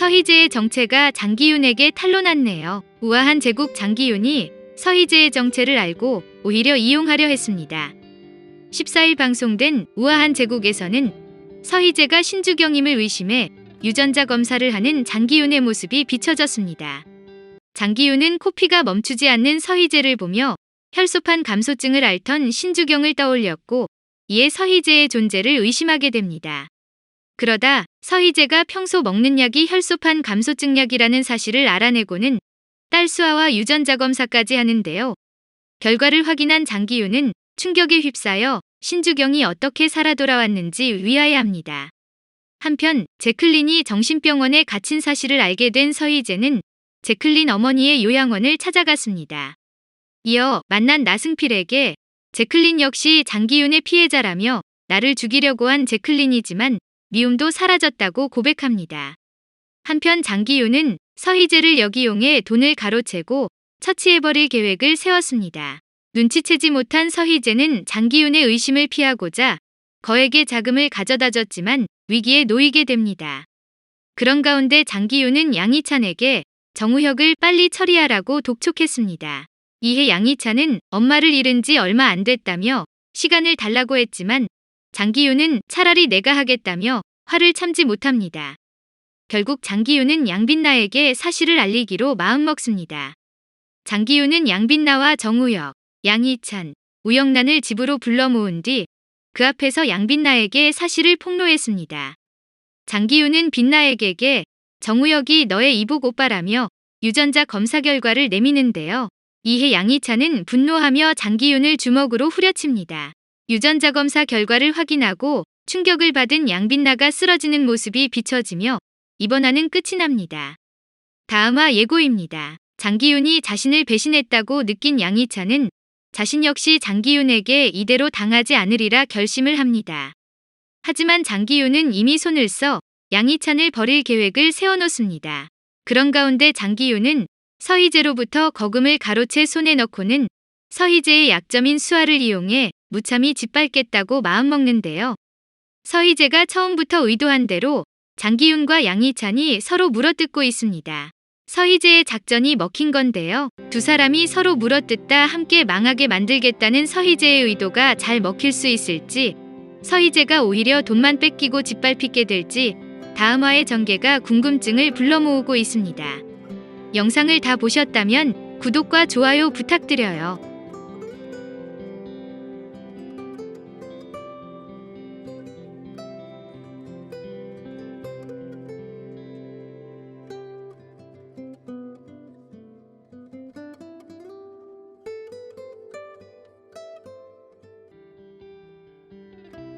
서희재의 정체가 장기윤에게 탄로났네요. 우아한 제국 장기윤이 서희재의 정체를 알고 오히려 이용하려 했습니다. 14일 방송된 우아한 제국에서는 서희재가 신주경임을 의심해 유전자 검사를 하는 장기윤의 모습이 비춰졌습니다. 장기윤은 코피가 멈추지 않는 서희재를 보며 혈소판 감소증을 앓던 신주경을 떠올렸고 이에 서희재의 존재를 의심하게 됩니다. 그러다 서희재가 평소 먹는 약이 혈소판 감소증 약이라는 사실을 알아내고는 딸 수아와 유전자 검사까지 하는데요. 결과를 확인한 장기윤은 충격에 휩싸여 신주경이 어떻게 살아 돌아왔는지 위하여합니다. 한편 제클린이 정신병원에 갇힌 사실을 알게 된 서희재는 제클린 어머니의 요양원을 찾아갔습니다. 이어 만난 나승필에게 제클린 역시 장기윤의 피해자라며 나를 죽이려고 한 제클린이지만 미움도 사라졌다고 고백합니다. 한편 장기윤은 서희재를 역이용해 돈을 가로채고 처치해버릴 계획을 세웠습니다. 눈치채지 못한 서희재는 장기윤의 의심을 피하고자 거액의 자금을 가져다 줬지만 위기에 놓이게 됩니다. 그런 가운데 장기윤은 양희찬에게 정우혁을 빨리 처리하라고 독촉했습니다. 이에 양희찬은 엄마를 잃은 지 얼마 안 됐다며 시간을 달라고 했지만 장기윤은 차라리 내가 하겠다며 화를 참지 못합니다. 결국 장기윤은 양빛나에게 사실을 알리기로 마음먹습니다. 장기윤은 양빛나와 정우혁, 양희찬, 우영란을 집으로 불러 모은 뒤 그 앞에서 양빛나에게 사실을 폭로했습니다. 장기윤은 빛나에게 정우혁이 너의 이복 오빠라며 유전자 검사 결과를 내미는데요. 이에 양희찬은 분노하며 장기윤을 주먹으로 후려칩니다. 유전자 검사 결과를 확인하고 충격을 받은 양빛나가 쓰러지는 모습이 비춰지며 이번화는 끝이 납니다. 다음화 예고입니다. 장기윤이 자신을 배신했다고 느낀 양희찬은 자신 역시 장기윤에게 이대로 당하지 않으리라 결심을 합니다. 하지만 장기윤은 이미 손을 써 양희찬을 버릴 계획을 세워놓습니다. 그런 가운데 장기윤은 서희재로부터 거금을 가로채 손에 넣고는 서희재의 약점인 수아를 이용해 무참히 짓밟겠다고 마음먹는데요. 서희재가 처음부터 의도한 대로 장기윤과 양희찬이 서로 물어뜯고 있습니다. 서희재의 작전이 먹힌 건데요. 두 사람이 서로 물어뜯다 함께 망하게 만들겠다는 서희재의 의도가 잘 먹힐 수 있을지, 서희재가 오히려 돈만 뺏기고 짓밟히게 될지 다음화의 전개가 궁금증을 불러모으고 있습니다. 영상을 다 보셨다면 구독과 좋아요 부탁드려요.